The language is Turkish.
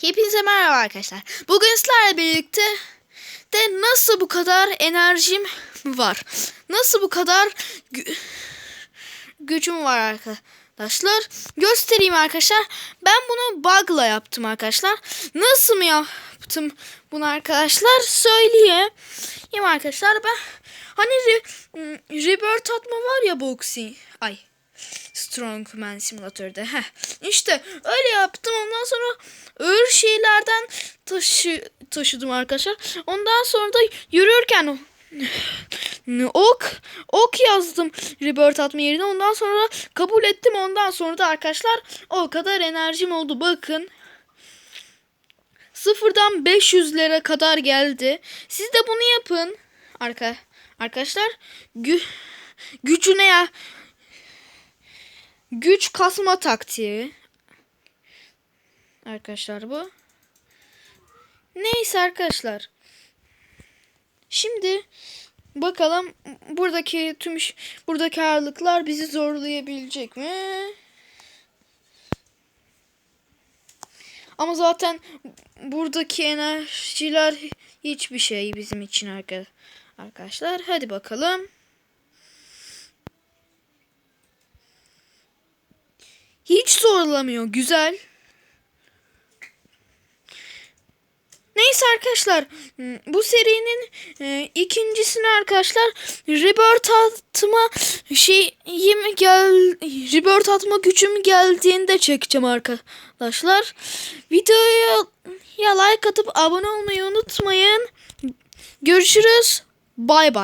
Hepinize merhaba arkadaşlar. Bugün sizlerle birlikte de nasıl bu kadar enerjim var? Nasıl bu kadar gü- gücüm var arkadaşlar? Göstereyim arkadaşlar. Ben bunu bug'la yaptım arkadaşlar. Nasıl mı yaptım bunu arkadaşlar? Söyleyeyim. Arkadaşlar ben hani re, rebirth atma var ya boxing. Ay Strongman simülatörde. Heh. İşte öyle yaptım. Ondan sonra ağır şeylerden taşı taşıdım arkadaşlar. Ondan sonra da yürürken ok ok yazdım rebirth atma yerine. Ondan sonra kabul ettim. Ondan sonra da arkadaşlar o kadar enerjim oldu. Bakın. Sıfırdan 500'lere kadar geldi. Siz de bunu yapın. Arka arkadaşlar gü gücüne ya güç kasma taktiği. Arkadaşlar bu. Neyse arkadaşlar. Şimdi bakalım buradaki tüm iş- buradaki ağırlıklar bizi zorlayabilecek mi? Ama zaten buradaki enerjiler hiçbir şey bizim için arka- arkadaşlar. Hadi bakalım. Hiç zorlamıyor. Güzel. Neyse arkadaşlar bu serinin e, ikincisini arkadaşlar rebirth atma şeyim gel rebirth atma gücüm geldiğinde çekeceğim arkadaşlar. Videoya ya like atıp abone olmayı unutmayın. Görüşürüz. Bay bay.